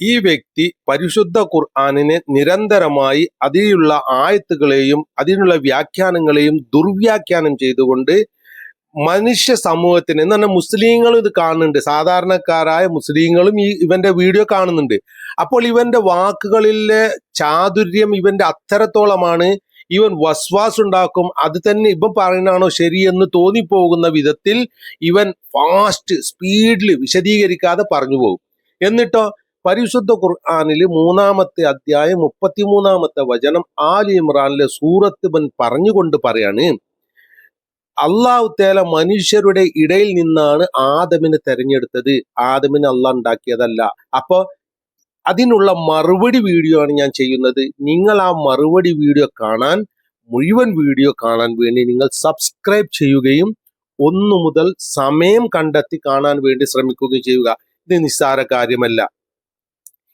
ഈ വ്യക്തി പരിശുദ്ധ ഖുർആാനിനെ നിരന്തരമായി അതിലുള്ള ആയത്തുകളെയും അതിനുള്ള വ്യാഖ്യാനങ്ങളെയും ദുർവ്യാഖ്യാനം ചെയ്തുകൊണ്ട് മനുഷ്യ സമൂഹത്തിന് എന്ന് പറഞ്ഞാൽ മുസ്ലിങ്ങളും ഇത് കാണുന്നുണ്ട്. സാധാരണക്കാരായ മുസ്ലിങ്ങളും ഈ ഇവന്റെ വീഡിയോ കാണുന്നുണ്ട്. അപ്പോൾ ഇവന്റെ വാക്കുകളിലെ ചാതുര്യം ഇവന്റെ അത്തരത്തോളമാണ് ഇവൻ വസ്വാസ് ഉണ്ടാക്കും. അത് തന്നെ ഇവൻ പറയുന്നതാണോ ശരിയെന്ന് തോന്നിപ്പോകുന്ന വിധത്തിൽ ഇവൻ ഫാസ്റ്റ് സ്പീഡിൽ വിശദീകരിക്കാതെ പറഞ്ഞു പോകും. എന്നിട്ടോ പരിശുദ്ധ ഖുർആാനിൽ മൂന്നാമത്തെ അധ്യായം മുപ്പത്തിമൂന്നാമത്തെ വചനം ആലി ഇമ്രാനിലെ സൂറത്ത് ബൻ പറഞ്ഞുകൊണ്ട് പറയാണ് അള്ളാഹു തേല മനുഷ്യരുടെ ഇടയിൽ നിന്നാണ് ആദമിനെ തെരഞ്ഞെടുത്തത്. ആദമിനെ അള്ളാഹ് ഉണ്ടാക്കിയതല്ല. അപ്പൊ അതിനുള്ള മറുപടി വീഡിയോ ആണ് ഞാൻ ചെയ്യുന്നത്. നിങ്ങൾ ആ മറുപടി വീഡിയോ കാണാൻ മുഴുവൻ വീഡിയോ കാണാൻ വേണ്ടി നിങ്ങൾ സബ്സ്ക്രൈബ് ചെയ്യുകയും ഒന്നു മുതൽ സമയം കണ്ടെത്തി കാണാൻ വേണ്ടി ശ്രമിക്കുകയും ചെയ്യുക. ഇത് നിസ്സാര കാര്യമല്ല.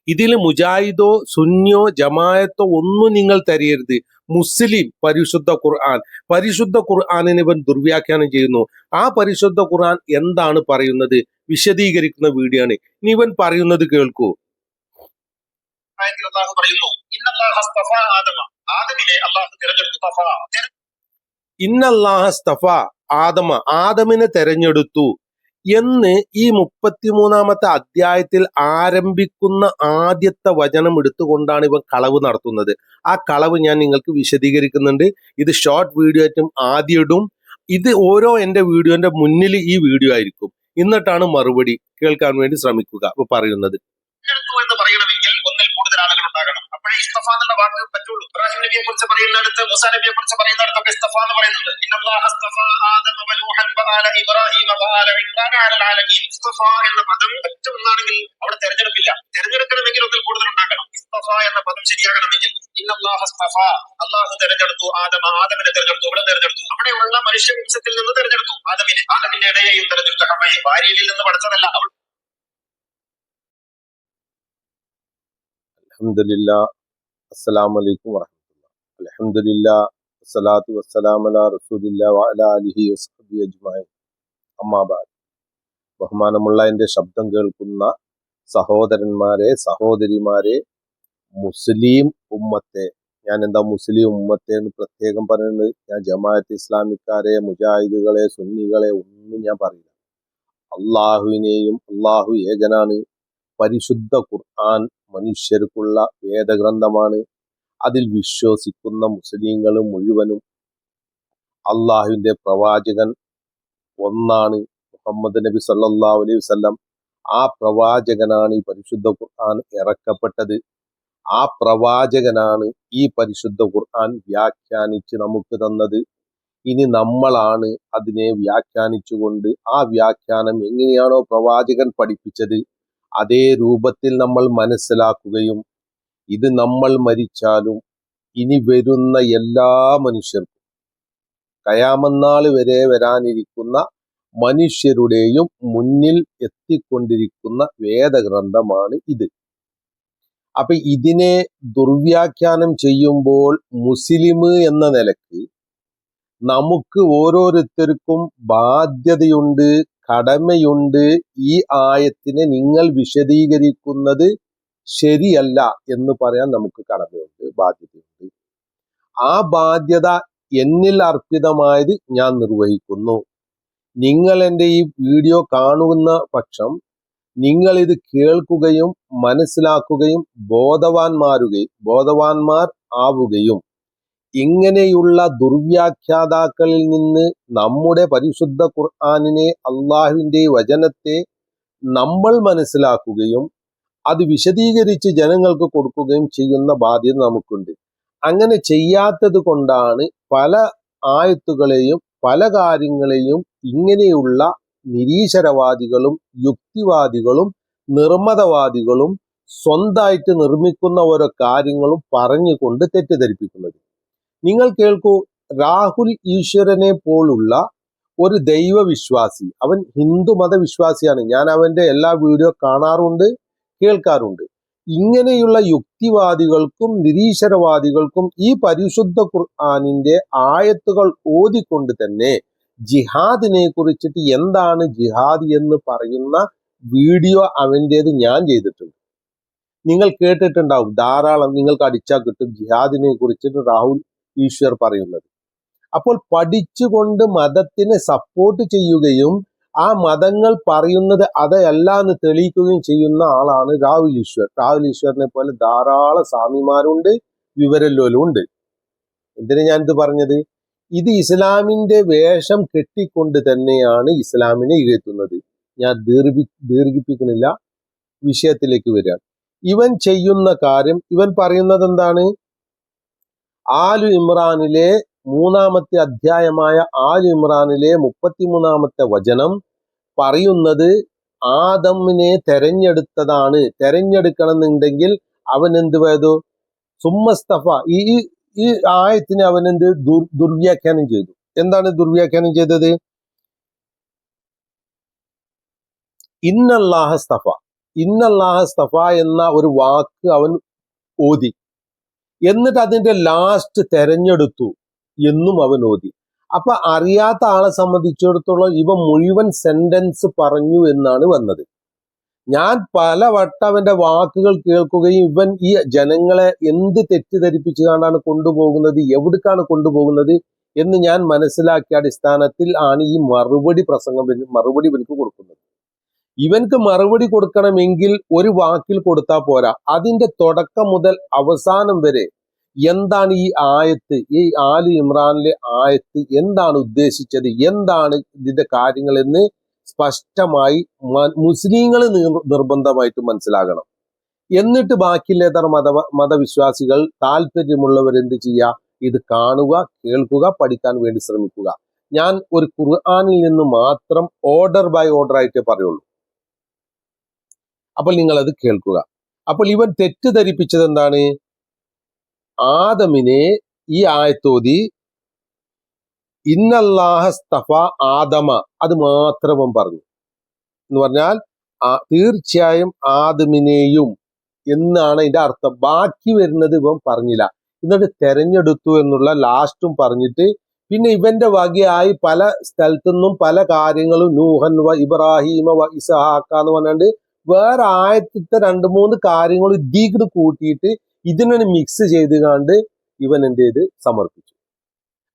ഇതിൽ മുജാഹിദോ സുന്നിയോ ജമായത്തോ ഒന്നും നിങ്ങൾ തരയരുത് മുസ്ലിം പരിശുദ്ധ ഖുർആൻ. പരിശുദ്ധ ഖുർആാനിനെ ഇവൻ ദുർവ്യാഖ്യാനം ചെയ്യുന്നു. ആ പരിശുദ്ധ ഖുർആൻ എന്താണ് പറയുന്നത്? വിശദീകരിക്കുന്ന വീഡിയോ ആണ് ഇനി ഇവൻ പറയുന്നത് കേൾക്കൂ. പറയുന്നു ഇന്നല്ലാഹ ആദമിനെ അള്ളാഹു തിരഞ്ഞെടുത്തു. ആദമ. ആദമിനെ തെരഞ്ഞെടുത്തു. എന്ന് ഈ മുപ്പത്തിമൂന്നാമത്തെ അധ്യായത്തിൽ ആരംഭിക്കുന്ന ആദ്യത്തെ വചനം എടുത്തുകൊണ്ടാണ് ഇവ കളവ് നടത്തുന്നത്. ആ കളവ് ഞാൻ നിങ്ങൾക്ക് വിശദീകരിക്കുന്നുണ്ട്. ഇത് ഷോർട്ട് വീഡിയോ ആയിട്ടും ആദ്യം ഇടും. ഇത് ഓരോ എന്റെ വീഡിയോന്റെ മുന്നിൽ ഈ വീഡിയോ ആയിരിക്കും. എന്നിട്ടാണ് മറുപടി കേൾക്കാൻ വേണ്ടി ശ്രമിക്കുക. അപ്പൊ പറയുന്നത് തിരഞ്ഞെടുത്തു എന്ന് പറയണമെങ്കിൽ ഒന്നിൽ കൂടുതൽ ആളുകൾ ഉണ്ടാകണം അപ്പോഴേ ഇസ്തഫ എന്നുള്ള വാക്ക് പറ്റുള്ളൂ. ഇബ്രാഹിം നബിയെ കുറിച്ച് പറയുന്നിടത്ത് മുസാ നബിയെ കുറിച്ച് പറയുന്നിടത്തൊക്കെ ഇസ്തഫ എന്ന് പറയുന്നുണ്ട്. ഇസ്തഫ എന്ന പദം ഒറ്റ ഒന്നാണെങ്കിൽ അവിടെ തെരഞ്ഞെടുപ്പില്ല. തെരഞ്ഞെടുക്കണമെങ്കിൽ ഒന്നിൽ കൂടുതൽ ഉണ്ടാക്കണം. ഇസ്തഫ എന്ന പദം ശരിയാകണമെങ്കിൽ ഇന്നല്ലാഹസ്തഫ അള്ളാഹു തെരഞ്ഞെടുത്തു ആദമ ആദമിനെ തെരഞ്ഞെടുത്തു ഇവിടെ തെരഞ്ഞെടുത്തു. അവിടെയുള്ള മനുഷ്യവംശത്തിൽ നിന്ന് തെരഞ്ഞെടുത്തു ആദമിനെ. ആദമിന്റെ ഇടയെയും തെരഞ്ഞെടുത്തു ഹമ്മയെ ഭാര്യയിൽ നിന്ന് പഠിച്ചതല്ല അവൾ അസ്സലാമു അലൈക്കും വറഹമത്തുള്ള. അലഹമില്ല വസ്സലാത്തു വസ്സലാമല റസൂലില്ല വഅല അലിഹി വസ്ഹബി അജ്മാൻ അമ്മാബാദ് ബഹുമാനമുള്ള എന്റെ ശബ്ദം കേൾക്കുന്ന സഹോദരന്മാരെ സഹോദരിമാരെ മുസ്ലിം ഉമ്മത്തെ ഞാൻ എന്താ മുസ്ലിം ഉമ്മത്തെ എന്ന് പ്രത്യേകം പറയുന്നത്? ഞാൻ ജമാഅത്ത് ഇസ്ലാമിക്കാരെ മുജാഹിദുകളെ സുന്നികളെ ഒന്നും ഞാൻ പറയില്ല. അള്ളാഹുവിനെയും അള്ളാഹു ഏകനാണ്. പരിശുദ്ധ ഖുർആൻ മനുഷ്യർക്കുള്ള വേദഗ്രന്ഥമാണ്. അതിൽ വിശ്വസിക്കുന്ന മുസ്ലിങ്ങൾ മുഴുവനും അള്ളാഹുവിന്റെ പ്രവാചകൻ ഒന്നാണ് മുഹമ്മദ് നബി സല്ലാ അലൈഹി വസല്ലം. ആ പ്രവാചകനാണ് ഈ പരിശുദ്ധ ഖുർആൻ ഇറക്കപ്പെട്ടത്. ആ പ്രവാചകനാണ് ഈ പരിശുദ്ധ ഖുർആൻ വ്യാഖ്യാനിച്ച് നമുക്ക് തന്നത്. ഇനി നമ്മളാണ് അതിനെ വ്യാഖ്യാനിച്ചുകൊണ്ട് ആ വ്യാഖ്യാനം എങ്ങനെയാണോ പ്രവാചകൻ പഠിപ്പിച്ചത് അതേ രൂപത്തിൽ നമ്മൾ മനസ്സിലാക്കുകയും ഇത് നമ്മൾ മരിച്ചാലും ഇനി വരുന്ന എല്ലാ മനുഷ്യർക്കും കയാമന്നാൾ വരെ വരാനിരിക്കുന്ന മനുഷ്യരുടെയും മുന്നിൽ എത്തിക്കൊണ്ടിരിക്കുന്ന വേദഗ്രന്ഥമാണ് ഇത്. അപ്പൊ ഇതിനെ ദുർവ്യാഖ്യാനം ചെയ്യുമ്പോൾ മുസ്ലിം എന്ന നിലയ്ക്ക് നമുക്ക് ഓരോരുത്തർക്കും ബാധ്യതയുണ്ട് കടമയുണ്ട്. ഈ ആയത്തിനെ നിങ്ങൾ വിശദീകരിക്കുന്നത് ശരിയല്ല എന്ന് പറയാൻ നമുക്ക് കടമയുണ്ട് ബാധ്യതയുണ്ട്. ആ ബാധ്യത എന്നിൽ അർപ്പിതമായത് ഞാൻ നിർവഹിക്കുന്നു. നിങ്ങൾ എന്റെ ഈ വീഡിയോ കാണുന്ന പക്ഷം നിങ്ങൾ ഇത് കേൾക്കുകയും മനസ്സിലാക്കുകയും ബോധവാന്മാരുകയും ബോധവാന്മാർ ആവുകയും ഇങ്ങനെയുള്ള ദുർവ്യാഖ്യാതാക്കളിൽ നിന്ന് നമ്മുടെ പരിശുദ്ധ ഖുർആാനിനെ അള്ളാഹുവിന്റെ വചനത്തെ നമ്മൾ മനസ്സിലാക്കുകയും അത് വിശദീകരിച്ച് ജനങ്ങൾക്ക് കൊടുക്കുകയും ചെയ്യുന്ന ബാധ്യത നമുക്കുണ്ട്. അങ്ങനെ ചെയ്യാത്തത് കൊണ്ടാണ് പല ആയത്തുകളെയും പല കാര്യങ്ങളെയും ഇങ്ങനെയുള്ള നിരീശ്വരവാദികളും യുക്തിവാദികളും നിർമ്മതവാദികളും സ്വന്തമായിട്ട് നിർമ്മിക്കുന്ന ഓരോ കാര്യങ്ങളും പറഞ്ഞുകൊണ്ട് തെറ്റിദ്ധരിപ്പിക്കുന്നത്. നിങ്ങൾ കേൾക്കൂ രാഹുൽ ഈശ്വരനെ പോലുള്ള ഒരു ദൈവവിശ്വാസി അവൻ ഹിന്ദു മതവിശ്വാസിയാണ് ഞാൻ അവന്റെ എല്ലാ വീഡിയോ കാണാറുണ്ട് കേൾക്കാറുണ്ട്. ഇങ്ങനെയുള്ള യുക്തിവാദികൾക്കും നിരീശ്വരവാദികൾക്കും ഈ പരിശുദ്ധ ഖുർആാനിന്റെ ആയത്തുകൾ ഓതിക്കൊണ്ട് തന്നെ ജിഹാദിനെ കുറിച്ചിട്ട് എന്താണ് ജിഹാദ് എന്ന് പറയുന്ന വീഡിയോ അവന്റേത് ഞാൻ ചെയ്തിട്ടുണ്ട്. നിങ്ങൾ കേട്ടിട്ടുണ്ടാവും ധാരാളം നിങ്ങൾക്ക് അടിച്ചാൽ കിട്ടും ജിഹാദിനെ കുറിച്ചിട്ട് രാഹുൽ ഈശ്വർ പറയുന്നത്. അപ്പോൾ പഠിച്ചുകൊണ്ട് മതത്തിനെ സപ്പോർട്ട് ചെയ്യുകയും ആ മതങ്ങൾ പറയുന്നത് അതല്ല എന്ന് തെളിയിക്കുകയും ചെയ്യുന്ന ആളാണ് രാഹുൽ ഈശ്വർ. രാഹുൽ ഈശ്വറിനെ പോലെ ധാരാളം സ്വാമിമാരുണ്ട് വിവരല്ലോലും ഉണ്ട് എന്തിനു ഞാനിത് പറഞ്ഞത്? ഇത് ഇസ്ലാമിന്റെ വേഷം കെട്ടിക്കൊണ്ട് തന്നെയാണ് ഇസ്ലാമിനെ ഇകഴ്ത്തുന്നത് ഞാൻ ദീർഘി ദീർഘിപ്പിക്കുന്നില്ല വിഷയത്തിലേക്ക് വരിക ഇവൻ ചെയ്യുന്ന കാര്യം ഇവൻ പറയുന്നത് എന്താണ്? ആലു ഇമ്രാനിലെ മൂന്നാമത്തെ അധ്യായമായ ആലു ഇമ്രാനിലെ മുപ്പത്തിമൂന്നാമത്തെ വചനം പറയുന്നത് ആദമിനെ തെരഞ്ഞെടുത്തതാണ്. തെരഞ്ഞെടുക്കണം എന്നുണ്ടെങ്കിൽ അവൻ എന്ത് പോയതു സുമ്മസ്തഫ ഈ ഈ- ആയത്തിന് അവൻ എന്ത് ദുർ- ദുർവ്യാഖ്യാനം ചെയ്തു. എന്താണ് ദുർവ്യാഖ്യാനം ചെയ്തത്? ഇന്നല്ലാഹ സ്തഫ. ഇന്നല്ലാഹ സ്തഫ എന്ന ഒരു വാക്ക് അവൻ ഓതി. എന്നിട്ട് അതിന്റെ ലാസ്റ്റ് തെരഞ്ഞെടുത്തു എന്നും അവൻ ഓതി. അപ്പൊ അറിയാത്ത ആളെ സംബന്ധിച്ചിടത്തോളം ഇവ മുഴുവൻ സെന്റൻസ് പറഞ്ഞു എന്നാണ് വന്നത്. ഞാൻ പല വട്ടം അവന്റെ വാക്കുകൾ കേൾക്കുകയും ഇവൻ ഈ ജനങ്ങളെ എന്ത് തെറ്റിദ്ധരിപ്പിച്ചുകൊണ്ടാണ് കൊണ്ടുപോകുന്നത് എവിടേക്കാണ് കൊണ്ടുപോകുന്നത് എന്ന് ഞാൻ മനസ്സിലാക്കിയ അടിസ്ഥാനത്തിൽ ആണ് ഈ മറുപടി പ്രസംഗം മറുപടി ഇവനക്ക് കൊടുക്കുന്നത്. ഇവൻക്ക് മറുപടി കൊടുക്കണമെങ്കിൽ ഒരു വാക്കിൽ കൊടുത്താൽ പോരാ. അതിന്റെ തുടക്കം മുതൽ അവസാനം വരെ എന്താണ് ഈ ആയത്ത് ഈ ആലു ഇമ്രാനിലെ ആയത്ത് എന്താണ് ഉദ്ദേശിച്ചത് എന്താണ് ഇതിന്റെ കാര്യങ്ങൾ എന്ന് സ്പഷ്ടമായി മുസ്ലിങ്ങൾ നിർബന്ധമായിട്ട് മനസ്സിലാകണം. എന്നിട്ട് ബാക്കിയില്ലേതർ മത മതവിശ്വാസികൾ താല്പര്യമുള്ളവർ എന്ത് ചെയ്യുക? ഇത് കാണുക കേൾക്കുക പഠിക്കാൻ വേണ്ടി ശ്രമിക്കുക. ഞാൻ ഒരു ഖുർആാനിൽ നിന്ന് മാത്രം ഓർഡർ ബൈ ഓർഡർ ആയിട്ടേ പറയുള്ളൂ. അപ്പോൾ നിങ്ങൾ അത് കേൾക്കുക. അപ്പോൾ ഇവൻ തെറ്റിദ്ധരിപ്പിച്ചത് എന്താണ് ആദമിനെ ഈ ആയത്തോതി ഇന്നല്ലാഹസ്തഫ ആദമ അത് മാത്രം പറഞ്ഞു. എന്ന് പറഞ്ഞാൽ തീർച്ചയായും ആദമിനെയും എന്നാണ് അതിന്റെ അർത്ഥം. ബാക്കി വരുന്നത് ഇവൻ പറഞ്ഞില്ല. എന്നിട്ട് തെരഞ്ഞെടുത്തു എന്നുള്ള ലാസ്റ്റും പറഞ്ഞിട്ട് പിന്നെ ഇവന്റെ വകയായി പല സ്ഥലത്തു നിന്നും പല കാര്യങ്ങളും നൂഹൻ വ ഇബ്രാഹിമ വ ഇസഹാക്ക എന്ന് പറഞ്ഞാണ്ട് വേറെ ആയത്തിത്തെ രണ്ട് മൂന്ന് കാര്യങ്ങൾ ഇതീക്കിട്ട് കൂട്ടിയിട്ട് ഇതിനൊരു മിക്സ് ചെയ്ത് കണ്ട് ഇവൻ എന്ത് ചെയ്ത് സമർപ്പിച്ചു.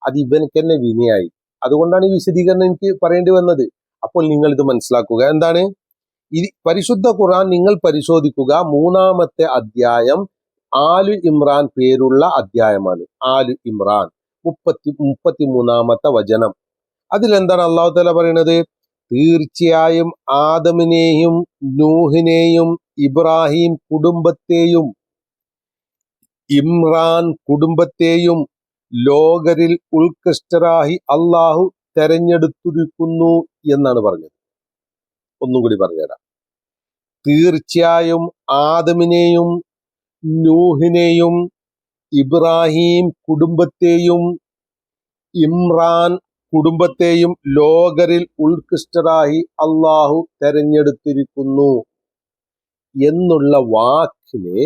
അത് ഇവനക്ക് തന്നെ വിനയായി. അതുകൊണ്ടാണ് ഈ വിശദീകരണം എനിക്ക് പറയേണ്ടി വന്നത്. അപ്പോൾ നിങ്ങൾ ഇത് മനസ്സിലാക്കുക. എന്താണ്? ഈ പരിശുദ്ധ ഖുർആൻ നിങ്ങൾ പരിശോധിക്കുക. മൂന്നാമത്തെ അധ്യായം ആലു ഇമ്രാൻ പേരുള്ള അധ്യായമാണ്. ആലു ഇമ്രാൻ. മുപ്പത്തി മുപ്പത്തി മൂന്നാമത്തെ വചനം. അതിലെന്താണ് അള്ളാഹു തല പറയുന്നത് തീർച്ചയായും ആദമിനെയും നൂഹിനെയും ഇബ്രാഹിം കുടുംബത്തെയും ഇമ്രാൻ കുടുംബത്തെയും ലോകരിൽ ഉത്കൃഷ്ടരായി അള്ളാഹു തെരഞ്ഞെടുത്തിരിക്കുന്നു എന്നാണ് പറഞ്ഞത്. ഒന്നും കൂടി പറഞ്ഞുതരാം. തീർച്ചയായും ആദമിനെയും നൂഹിനെയും ഇബ്രാഹിം കുടുംബത്തെയും ഇമ്രാൻ കുടുംബത്തെയും ലോകരിൽ ഉത്കൃഷ്ടരായി അള്ളാഹു തെരഞ്ഞെടുത്തിരിക്കുന്നു എന്നുള്ള വാക്കിനെ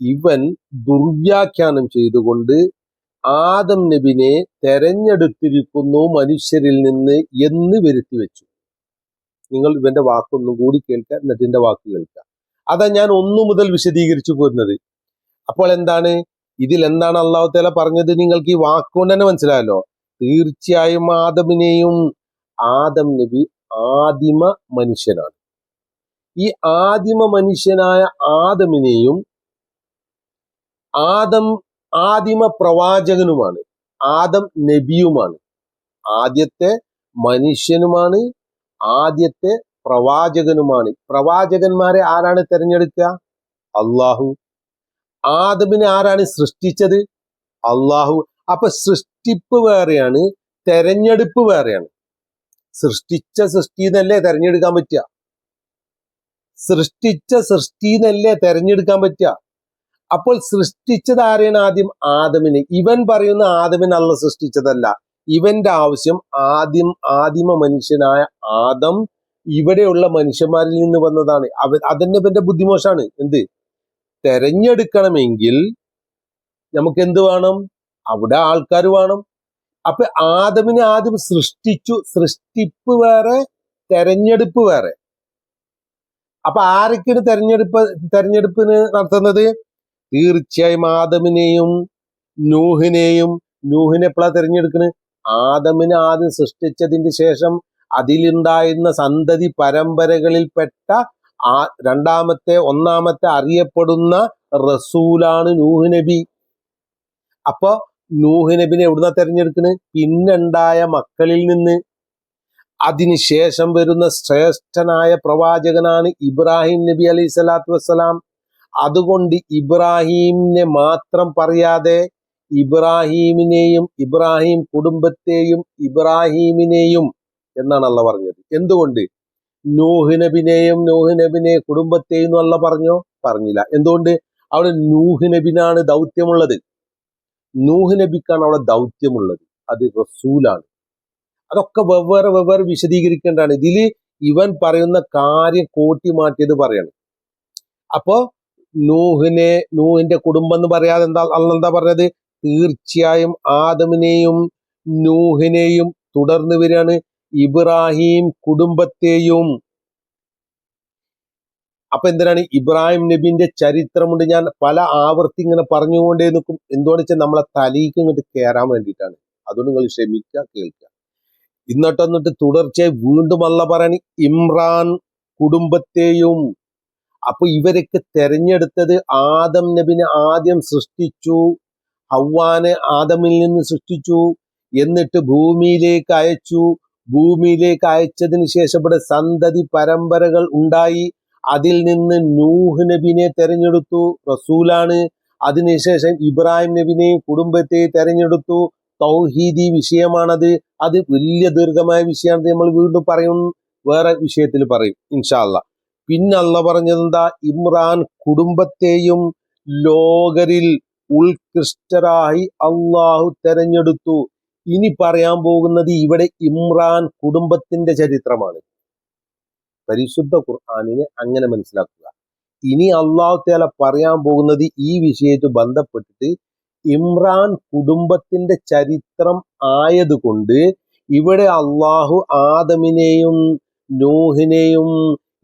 ഇവൻ ദുർവ്യാഖ്യാനം ചെയ്തുകൊണ്ട് ആദം നബിനെ തെരഞ്ഞെടുത്തിരിക്കുന്നു മനുഷ്യരിൽ നിന്ന് എന്ന് വരുത്തി വെച്ചു. നിങ്ങൾ ഇവന്റെ വാക്കൊന്നും കൂടി കേൾക്കുക നബിന്റെ വാക്ക് കേൾക്കാം അതാ ഞാൻ ഒന്നു മുതൽ വിശദീകരിച്ചു പോരുന്നത്. അപ്പോൾ എന്താണ്? ഇതിൽ എന്താണ് അള്ളാഹു തല പറഞ്ഞത്? നിങ്ങൾക്ക് ഈ വാക്കുകൊണ്ട് തന്നെ മനസ്സിലായല്ലോ. തീർച്ചയായും ആദമിനെയും ആദം നബി ആദിമ മനുഷ്യനാണ്. ഈ ആദിമ മനുഷ്യനായ ആദമിനെയും ആദം ആദിമ പ്രവാചകനുമാണ് ആദം നബിയുമാണ്. ആദ്യത്തെ മനുഷ്യനുമാണ് ആദ്യത്തെ പ്രവാചകനുമാണ്. പ്രവാചകന്മാരെ ആരാണ് തിരഞ്ഞെടുക്കുക? അള്ളാഹു ആദമിനെ ആരാണ് സൃഷ്ടിച്ചത്? അള്ളാഹു അപ്പൊ സൃഷ്ടിപ്പ് വേറെയാണ് തെരഞ്ഞെടുപ്പ് വേറെയാണ്. സൃഷ്ടിച്ച സൃഷ്ടി എന്നല്ലേ തെരഞ്ഞെടുക്കാൻ പറ്റുക? സൃഷ്ടിച്ച സൃഷ്ടി എന്നല്ലേ തെരഞ്ഞെടുക്കാൻ പറ്റുക? അപ്പോൾ സൃഷ്ടിച്ചത് ആരെയാണ് ആദ്യം? ആദമിനെ. ഇവൻ പറയുന്ന ആദമിനെ അല്ല സൃഷ്ടിച്ചതല്ല. ഇവന്റെ ആവശ്യം ആദ്യം ആദിമ മനുഷ്യനായ ആദം ഇവിടെയുള്ള മനുഷ്യന്മാരിൽ നിന്ന് വന്നതാണ്. അവ അതന്നെ ഇവന്റെ ബുദ്ധിമോശാണ്. എന്ത്? തെരഞ്ഞെടുക്കണമെങ്കിൽ നമുക്ക് എന്ത് വേണം? അവിടെ ആൾക്കാർ വേണം. അപ്പൊ ആദമിനെ ആദ്യം സൃഷ്ടിച്ചു. സൃഷ്ടിപ്പ് വേറെ തെരഞ്ഞെടുപ്പ് വേറെ. അപ്പൊ ആരൊക്കെയാണ് തെരഞ്ഞെടുപ്പ് തെരഞ്ഞെടുപ്പിന് നടത്തുന്നത്? തീർച്ചയായും ആദമിനെയും നൂഹിനെയും. നൂഹിനെ എപ്പോഴാ തെരഞ്ഞെടുക്കുന്നത്? ആദമിനെ ആദ്യം സൃഷ്ടിച്ചതിന്റെ ശേഷം അതിലുണ്ടായിരുന്ന സന്തതി പരമ്പരകളിൽപ്പെട്ട ആ രണ്ടാമത്തെ ഒന്നാമത്തെ അറിയപ്പെടുന്ന റസൂലാണ് നൂഹ് നബി. അപ്പൊ നൂഹ് നബിനെ എവിടുന്ന തെരഞ്ഞെടുക്കണ്? പിന്നുണ്ടായ മക്കളിൽ നിന്ന്. അതിനുശേഷം വരുന്ന ശ്രേഷ്ഠനായ പ്രവാചകനാണ് ഇബ്രാഹിം നബി അലൈഹി സ്വലാത്തു വസ്സലാം. അതുകൊണ്ട് ഇബ്രാഹീമിനെ മാത്രം പറയാതെ ഇബ്രാഹീമിനെയും ഇബ്രാഹിം കുടുംബത്തെയും ഇബ്രാഹീമിനെയും എന്നാണ് അല്ല പറഞ്ഞത്. എന്തുകൊണ്ട്? നൂഹ് നബിനെയും നൂഹ് നബിനെ കുടുംബത്തെയും അല്ല പറഞ്ഞോ? പറഞ്ഞില്ല. എന്തുകൊണ്ട്? അവിടെ നൂഹ് നബിനാണ് ദൗത്യമുള്ളത്. നൂഹ് നബിക്കാണ് അവിടെ ദൗത്യമുള്ളത്. അത് റസൂലാണ്. അതൊക്കെ വെവ്വേറെ വെവ്വേറെ വിശദീകരിക്കേണ്ടതാണ്. ഇതിൽ ഇവൻ പറയുന്ന കാര്യം കോട്ടി മാറ്റിയത് പറയണം. അപ്പോ നൂഹിനെ നൂഹിന്റെ കുടുംബം എന്ന് പറയാതെ എന്താ അന്നെന്താ പറഞ്ഞത്? തീർച്ചയായും ആദമിനെയും നൂഹിനെയും തുടർന്ന് വരികയാണ്. ഇബ്രാഹിം കുടുംബത്തെയും അപ്പൊ എന്തിനാണ് ഇബ്രാഹിം നബിന്റെ ചരിത്രമുണ്ട് ഞാൻ പല ആവർത്തി ഇങ്ങനെ പറഞ്ഞുകൊണ്ടേ നിൽക്കും. എന്തുകൊണ്ട് വെച്ചാൽ നമ്മളെ തലയിക്ക് ഇങ്ങോട്ട് കയറാൻ വേണ്ടിയിട്ടാണ്. അതുകൊണ്ട് നിങ്ങൾ ക്ഷമിക്കുക കേൾക്കുക. എന്നിട്ട് എന്നിട്ട് തുടർച്ചയായി വീണ്ടും അല്ല പറയാണ് ഇമ്രാൻ കുടുംബത്തെയും. അപ്പൊ ഇവരൊക്കെ തെരഞ്ഞെടുത്തത് ആദം നബിനെ ആദ്യം സൃഷ്ടിച്ചു ഹവ്വാനെ ആദമിൽ നിന്ന് സൃഷ്ടിച്ചു എന്നിട്ട് ഭൂമിയിലേക്ക് അയച്ചു. ഭൂമിയിലേക്ക് അയച്ചതിന് ശേഷം ഇവിടെ സന്തതി പരമ്പരകൾ ഉണ്ടായി. അതിൽ നിന്ന് നൂഹ് നബിനെ തെരഞ്ഞെടുത്തു റസൂലാണ്. അതിനുശേഷം ഇബ്രാഹിം നബിനെയും കുടുംബത്തെ തെരഞ്ഞെടുത്തു. തൗഹീദി വിഷയമാണത്. അത് വലിയ ദീർഘമായ വിഷയമാണ് നമ്മൾ വീണ്ടും പറയും വേറെ വിഷയത്തിൽ പറയും ഇൻഷാല്ല പിന്നെ അല്ല പറഞ്ഞത് എന്താ ഇമ്രാൻ കുടുംബത്തെയും ലോകരിൽ ഉത്കൃഷ്ടരായി അള്ളാഹു തെരഞ്ഞെടുത്തു. ഇനി പറയാൻ പോകുന്നത് ഇവിടെ ഇമ്രാൻ കുടുംബത്തിന്റെ ചരിത്രമാണ്. പരിശുദ്ധ ഖുർആാനിനെ അങ്ങനെ മനസ്സിലാക്കുക. ഇനി അള്ളാഹു തേല പറയാൻ പോകുന്നത് ഈ വിഷയത്തെ ബന്ധപ്പെട്ടിട്ട് ഇമ്രാൻ കുടുംബത്തിന്റെ ചരിത്രം ആയതുകൊണ്ട് ഇവിടെ അള്ളാഹു ആദമിനെയും നൂഹിനെയും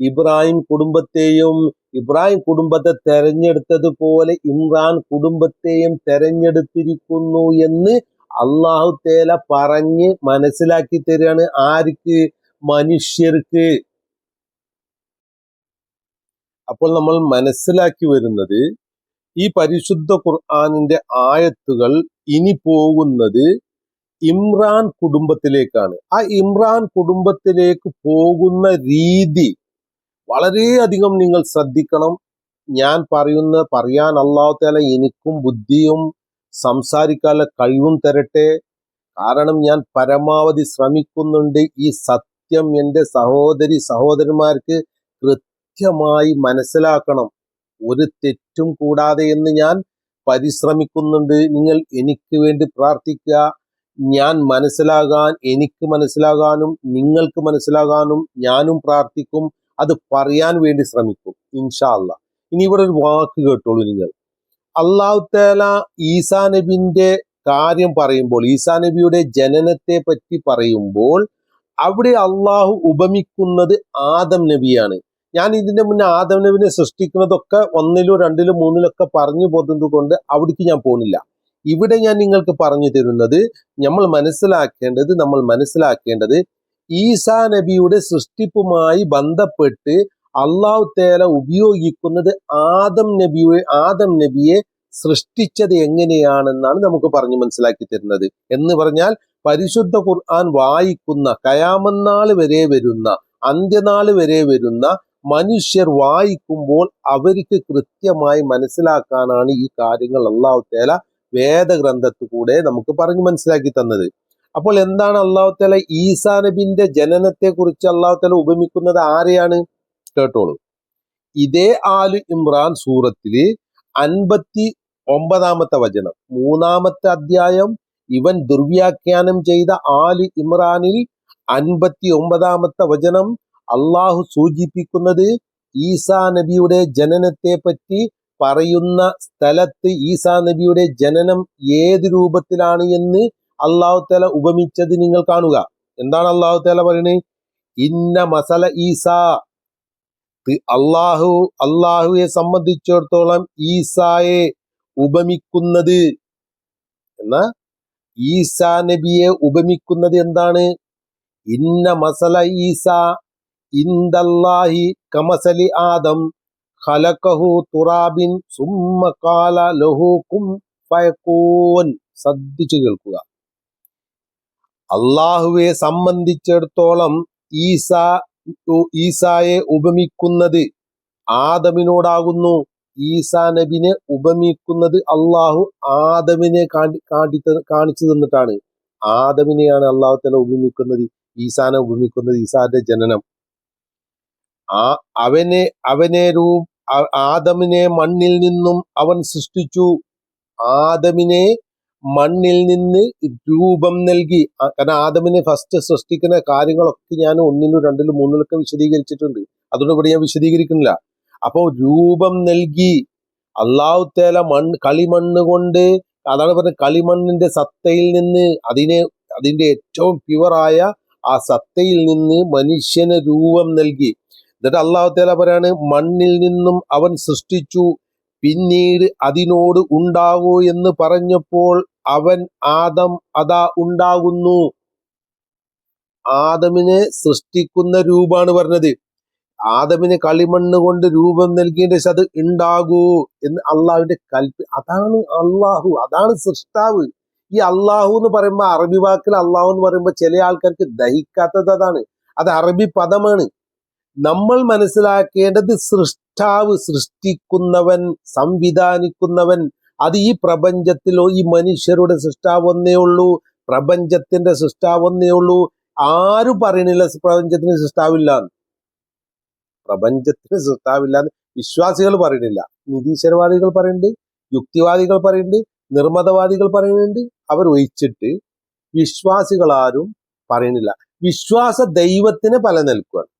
ഇബ്രാഹിം കുടുംബത്തെയും ഇബ്രാഹിം കുടുംബത്തെ തെരഞ്ഞെടുത്തതുപോലെ ഇമ്രാൻ കുടുംബത്തെയും തെരഞ്ഞെടുത്തിരിക്കുന്നു എന്ന് അള്ളാഹു തേല പറഞ്ഞ് മനസ്സിലാക്കി തരികയാണ് ആർക്ക്? മനുഷ്യർക്ക്. അപ്പോൾ നമ്മൾ മനസ്സിലാക്കി വരുന്നത് ഈ പരിശുദ്ധ ഖുർആാനിന്റെ ആയത്തുകൾ ഇനി പോകുന്നത് ഇമ്രാൻ കുടുംബത്തിലേക്കാണ്. ആ ഇമ്രാൻ കുടുംബത്തിലേക്ക് പോകുന്ന രീതി വളരെയധികം നിങ്ങൾ ശ്രദ്ധിക്കണം. ഞാൻ പറയുന്ന പറയാൻ അള്ളാഹു എനിക്കും ബുദ്ധിയും സംസാരിക്കാനുള്ള കഴിവും തരട്ടെ. കാരണം ഞാൻ പരമാവധി ശ്രമിക്കുന്നുണ്ട് ഈ സത്യം എന്റെ സഹോദരി സഹോദരന്മാർക്ക് കൃത്യമായി മനസ്സിലാക്കണം. ഒരു തെറ്റും കൂടാതെ എന്ന് ഞാൻ പരിശ്രമിക്കുന്നുണ്ട്. നിങ്ങൾ എനിക്ക് വേണ്ടി പ്രാർത്ഥിക്കുക. ഞാൻ മനസ്സിലാകാൻ എനിക്ക് മനസ്സിലാകാനും നിങ്ങൾക്ക് മനസ്സിലാകാനും ഞാനും പ്രാർത്ഥിക്കും. അത് പറയാൻ വേണ്ടി ശ്രമിക്കും. ഇൻഷാല്ല ഇനി ഇവിടെ ഒരു വാക്ക് കേട്ടോളൂ നിങ്ങൾ. അള്ളാഹു തേല ഈസാ നബിന്റെ കാര്യം പറയുമ്പോൾ ഈസാ നബിയുടെ ജനനത്തെ പറ്റി പറയുമ്പോൾ അവിടെ അള്ളാഹു ഉപമിക്കുന്നത് ആദം നബിയാണ്. ഞാൻ ഇതിന്റെ മുന്നേ ആദവനവിനെ സൃഷ്ടിക്കുന്നതൊക്കെ ഒന്നിലോ രണ്ടിലോ മൂന്നിലോ ഒക്കെ പറഞ്ഞു പോകുന്നത് കൊണ്ട് അവിടേക്ക് ഞാൻ പോണില്ല. ഇവിടെ ഞാൻ നിങ്ങൾക്ക് പറഞ്ഞു തരുന്നത് നമ്മൾ മനസ്സിലാക്കേണ്ടത് നമ്മൾ മനസ്സിലാക്കേണ്ടത് ഈസാ നബിയുടെ സൃഷ്ടിപ്പുമായി ബന്ധപ്പെട്ട് അള്ളാഹു തേല ഉപയോഗിക്കുന്നത് ആദം നബിയെ ആദം നബിയെ സൃഷ്ടിച്ചത് എങ്ങനെയാണെന്നാണ് നമുക്ക് പറഞ്ഞു മനസ്സിലാക്കി തരുന്നത്. എന്ന് പറഞ്ഞാൽ പരിശുദ്ധ ഖുർആൻ വായിക്കുന്ന കയാമന്നാൾ വരെ വരുന്ന അന്ത്യനാൾ വരെ വരുന്ന മനുഷ്യർ വായിക്കുമ്പോൾ അവർക്ക് കൃത്യമായി മനസ്സിലാക്കാനാണ് ഈ കാര്യങ്ങൾ അള്ളാഹു തേല വേദഗ്രന്ഥത്തിലൂടെ നമുക്ക് പറഞ്ഞു മനസ്സിലാക്കി തന്നത്. അപ്പോൾ എന്താണ് അള്ളാഹു തല ഈസാ നബിന്റെ ജനനത്തെ കുറിച്ച് അള്ളാഹു ഉപമിക്കുന്നത്? ആരെയാണ്? കേട്ടോളൂ. ഇതേ ആലു ഇമ്രാൻ സൂറത്തിൽ അൻപത്തി ഒമ്പതാമത്തെ വചനം മൂന്നാമത്തെ അധ്യായം ഇവൻ ദുർവ്യാഖ്യാനം ചെയ്ത ആലു ഇമ്രാനിൽ അൻപത്തി ഒമ്പതാമത്തെ വചനം അള്ളാഹു സൂചിപ്പിക്കുന്നത് ഈസാ നബിയുടെ ജനനത്തെ പറ്റി പറയുന്ന സ്ഥലത്ത് ഈസാ നബിയുടെ ജനനം ഏത് രൂപത്തിലാണ് എന്ന് അള്ളാഹു തല ഉപമിച്ചത് നിങ്ങൾ കാണുക. എന്താണ് അള്ളാഹു തല പറയുന്നത് ഇന്ന മസല ഈസാ. അള്ളാഹു അള്ളാഹുവെ സംബന്ധിച്ചിടത്തോളം ഈസായെ ഉപമിക്കുന്നത്. എന്നാ? ഈസാ നബിയെ ഉപമിക്കുന്നത് എന്താണ്? ഇന്ന മസല ഈസ. ഇന്ദല്ലാഹി കമസലി ആദം ഖലഖഹു തുറാബിൻ സുമ്മ ഖാല ലഹു കും ഫയകൂൻ ശ്രദ്ധിച്ചു കേൾക്കുക. അള്ളാഹുവെ സംബന്ധിച്ചിടത്തോളം ഈസ ഈസായെ ഉപമിക്കുന്നത് ആദമിനോടാകുന്നു. ഈസാ നബിനെ ഉപമിക്കുന്നത് അള്ളാഹു ആദമിനെ കാണി കാണിച്ചു തന്നിട്ടാണ്. ആദമിനെയാണ് അള്ളാഹു തല ഉപമിക്കുന്നത് ഈസാനെ ഉപമിക്കുന്നത് ഈസാന്റെ ജനനം. ആ അവനെ അവനെ രൂ ആദമിനെ മണ്ണിൽ നിന്നും അവൻ സൃഷ്ടിച്ചു. ആദമിനെ മണ്ണിൽ നിന്ന് രൂപം നൽകി. കാരണം ആദമിനെ ഫസ്റ്റ് സൃഷ്ടിക്കുന്ന കാര്യങ്ങളൊക്കെ ഞാൻ ഒന്നിലും രണ്ടിലും മൂന്നിലൊക്കെ വിശദീകരിച്ചിട്ടുണ്ട്. അതുകൊണ്ട് ഇവിടെ ഞാൻ വിശദീകരിക്കുന്നില്ല. അപ്പോ രൂപം നൽകി. അള്ളാഹു തേല മണ് കളിമണ്ണ് കൊണ്ട് അതാണ് പറഞ്ഞത് കളിമണ്ണിന്റെ സത്തയിൽ നിന്ന് അതിനെ അതിന്റെ ഏറ്റവും പ്യുവറായ ആ സത്തയിൽ നിന്ന് മനുഷ്യന് രൂപം നൽകി. എന്നിട്ട് അള്ളാഹു പറയാണ് മണ്ണിൽ നിന്നും അവൻ സൃഷ്ടിച്ചു പിന്നീട് അതിനോട് ഉണ്ടാകൂ എന്ന് പറഞ്ഞപ്പോൾ അവൻ ആദം അതാ ഉണ്ടാകുന്നു. ആദമിനെ സൃഷ്ടിക്കുന്ന രൂപാണ് പറഞ്ഞത്. ആദമിന് കളിമണ്ണ് കൊണ്ട് രൂപം നൽകിയതിന്റെ അത് ഉണ്ടാകൂ എന്ന് അള്ളാഹുവിന്റെ കൽപ്പി അതാണ് അള്ളാഹു അതാണ് സൃഷ്ടാവ്. ഈ അള്ളാഹു എന്ന് പറയുമ്പോൾ അറബി വാക്കിൽ അള്ളാഹു എന്ന് പറയുമ്പോൾ ചില ആൾക്കാർക്ക് ദഹിക്കാത്തത് അതാണ്. അത് അറബി പദമാണ്. നമ്മൾ മനസ്സിലാക്കേണ്ടത് സൃഷ്ടാവ് സൃഷ്ടിക്കുന്നവൻ സംവിധാനിക്കുന്നവൻ. അത് ഈ പ്രപഞ്ചത്തിലോ ഈ മനുഷ്യരുടെ സൃഷ്ടാവ് ഒന്നേ ഉള്ളൂ പ്രപഞ്ചത്തിന്റെ സൃഷ്ടാവ് ഒന്നേ ഉള്ളൂ. ആരും പറയണില്ല പ്രപഞ്ചത്തിന് സൃഷ്ടാവില്ല. പ്രപഞ്ചത്തിന് സൃഷ്ടാവില്ല എന്ന് വിശ്വാസികൾ പറയണില്ല. നിരീശ്വരവാദികൾ പറയുന്നുണ്ട് യുക്തിവാദികൾ പറയുന്നുണ്ട് നിർമ്മതവാദികൾ പറയുന്നുണ്ട് അവർ ഒഴിച്ചിട്ട് വിശ്വാസികൾ ആരും പറയണില്ല. വിശ്വാസ ദൈവത്തിന് പല നിൽക്കുകയാണ്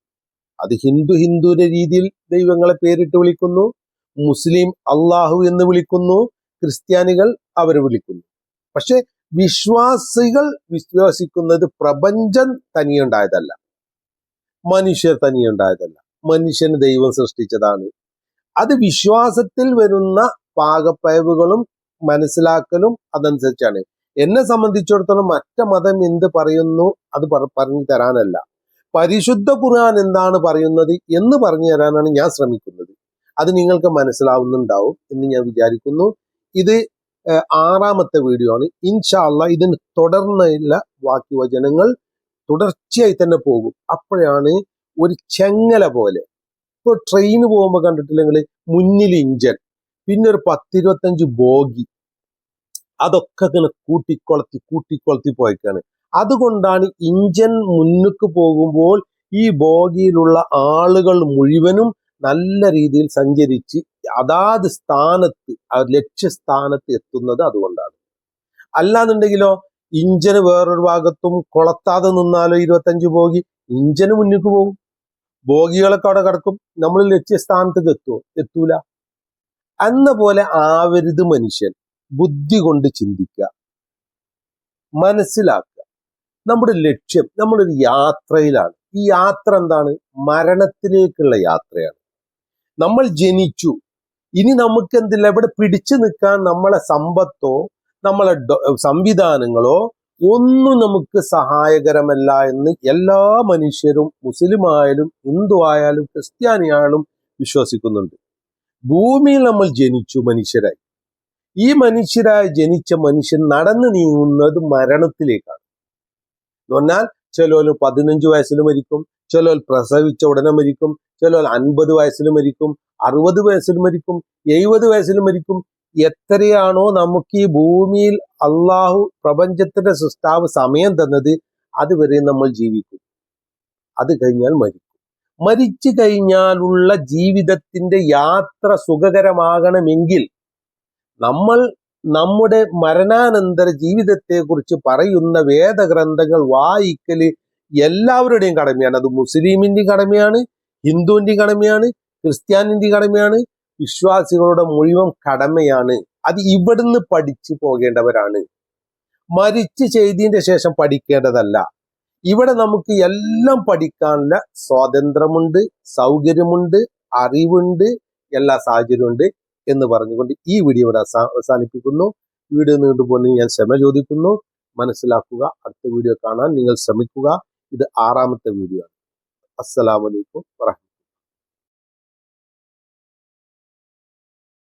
അത് ഹിന്ദു ഹിന്ദുവിന്റെ രീതിയിൽ ദൈവങ്ങളെ പേരിട്ട് വിളിക്കുന്നു. മുസ്ലിം അള്ളാഹു എന്ന് വിളിക്കുന്നു. ക്രിസ്ത്യാനികൾ അവരെ വിളിക്കുന്നു. പക്ഷെ വിശ്വാസികൾ വിശ്വസിക്കുന്നത് പ്രപഞ്ചം തനിയുണ്ടായതല്ല. മനുഷ്യർ തനിയുണ്ടായതല്ല. മനുഷ്യന് ദൈവം സൃഷ്ടിച്ചതാണ്. അത് വിശ്വാസത്തിൽ വരുന്ന പാകപ്പയവുകളും മനസ്സിലാക്കലും അതനുസരിച്ചാണ്. എന്നെ സംബന്ധിച്ചിടത്തോളം മറ്റ മതം എന്ത് പറയുന്നു അത് പറ- പറഞ്ഞു തരാനല്ല. പരിശുദ്ധ ഖുർആൻ എന്താണ് പറയുന്നത് എന്ന് പറഞ്ഞു തരാനാണ് ഞാൻ ശ്രമിക്കുന്നത്. അത് നിങ്ങൾക്ക് മനസ്സിലാവുന്നുണ്ടാവും എന്ന് ഞാൻ വിചാരിക്കുന്നു. ഇത് ആറാമത്തെ വീഡിയോ ആണ്. ഇൻഷാല്ല ഇതിന് തുടർന്നുള്ള വാക്യവചനങ്ങൾ തുടർച്ചയായി തന്നെ പോകും. അപ്പോഴാണ് ഒരു ചെങ്ങല പോലെ. ഇപ്പൊ ട്രെയിന് പോകുമ്പോൾ കണ്ടിട്ടില്ലെങ്കിൽ മുന്നിൽ ഇഞ്ചൻ പിന്നെ ഒരു പത്തിരുപത്തഞ്ച് ബോഗി. അതൊക്കെ ഇങ്ങനെ കൂട്ടിക്കൊളത്തി കൂട്ടിക്കൊളത്തി പോയിക്കാണ്. അതുകൊണ്ടാണ് ഇഞ്ചൻ മുന്നുക്ക് പോകുമ്പോൾ ഈ ബോഗിയിലുള്ള ആളുകൾ മുഴുവനും നല്ല രീതിയിൽ സഞ്ചരിച്ച് അതാത് സ്ഥാനത്ത് ലക്ഷ്യസ്ഥാനത്ത് എത്തുന്നത് അതുകൊണ്ടാണ്. അല്ലാന്നുണ്ടെങ്കിലോ ഇഞ്ചന് വേറൊരു ഭാഗത്തും കൊളത്താതെ നിന്നാലോ ഇരുപത്തഞ്ച് ബോഗി ഇഞ്ചന് മുന്നിക്ക് പോകും. ബോഗികളൊക്കെ അവിടെ കിടക്കും. നമ്മൾ ലക്ഷ്യസ്ഥാനത്തേക്ക് എത്തുമോ എത്തൂല. എന്ന പോലെ ആവരുത് മനുഷ്യൻ. ബുദ്ധി കൊണ്ട് ചിന്തിക്കുക. മനസ്സിലാക്കുക. നമ്മുടെ ലക്ഷ്യം നമ്മളൊരു യാത്രയിലാണ്. ഈ യാത്ര എന്താണ്? മരണത്തിലേക്കുള്ള യാത്രയാണ്. നമ്മൾ ജനിച്ചു. ഇനി നമുക്ക് എന്തില്ല ഇവിടെ പിടിച്ചു നിൽക്കാൻ നമ്മളെ സമ്പത്തോ നമ്മളെ സംവിധാനങ്ങളോ ഒന്നും നമുക്ക് സഹായകരമല്ല എന്ന് എല്ലാ മനുഷ്യരും മുസ്ലിം ആയാലും ഹിന്ദു ആയാലും ക്രിസ്ത്യാനിയായാലും വിശ്വസിക്കുന്നുണ്ട്. ഭൂമിയിൽ നമ്മൾ ജനിച്ചു മനുഷ്യരായി. ഈ മനുഷ്യരായി ജനിച്ച മനുഷ്യൻ നടന്നു നീങ്ങുന്നത് മരണത്തിലേക്കാണ്. എന്ന് പറഞ്ഞാൽ ചിലോൽ പതിനഞ്ച് വയസ്സിൽ മരിക്കും ചിലോൽ പ്രസവിച്ച ഉടനെ മരിക്കും ചിലോൽ അൻപത് വയസ്സിൽ മരിക്കും അറുപത് വയസ്സിൽ മരിക്കും എഴുപത് വയസ്സിൽ മരിക്കും. എത്രയാണോ നമുക്ക് ഈ ഭൂമിയിൽ അള്ളാഹു പ്രപഞ്ചത്തിന്റെ സൃഷ്ടാവ് സമയം തന്നത് അതുവരെ നമ്മൾ ജീവിക്കും. അത് കഴിഞ്ഞാൽ മരിക്കും. മരിച്ചു കഴിഞ്ഞാലുള്ള ജീവിതത്തിന്റെ യാത്ര സുഖകരമാകണമെങ്കിൽ നമ്മൾ നമ്മുടെ മരണാനന്തര ജീവിതത്തെ കുറിച്ച് പറയുന്ന വേദഗ്രന്ഥങ്ങൾ വായിക്കൽ എല്ലാവരുടെയും കടമയാണ്. അത് മുസ്ലിമിന്റെയും കടമയാണ് ഹിന്ദുവിന്റെയും കടമയാണ് ക്രിസ്ത്യാനിന്റെയും കടമയാണ് വിശ്വാസികളുടെ മുഴുവൻ കടമയാണ്. അത് ഇവിടുന്ന് പഠിച്ചു പോകേണ്ടവരാണ്. മരിച്ചു ചെയ്തതിന്റെ ശേഷം പഠിക്കേണ്ടതല്ല. ഇവിടെ നമുക്ക് എല്ലാം പഠിക്കാനുള്ള സ്വാതന്ത്ര്യമുണ്ട് സൗകര്യമുണ്ട് അറിവുണ്ട് എല്ലാ സാഹചര്യമുണ്ട്. എന്ന് പറഞ്ഞുകൊണ്ട് ഈ വീഡിയോ ഇവിടെ അവസാ- അവസാനിപ്പിക്കുന്നു. വീഡിയോ നീണ്ടുപോകുന്നതിന് ഞാൻ ക്ഷമ ചോദിക്കുന്നു. മനസ്സിലാക്കുക. അടുത്ത വീഡിയോ കാണാൻ നിങ്ങൾ ശ്രമിക്കുക. ഇത് ആറാമത്തെ വീഡിയോ ആണ്. അസ്സലാമലൈക്കും വറഹ്മത്തുള്ളാഹി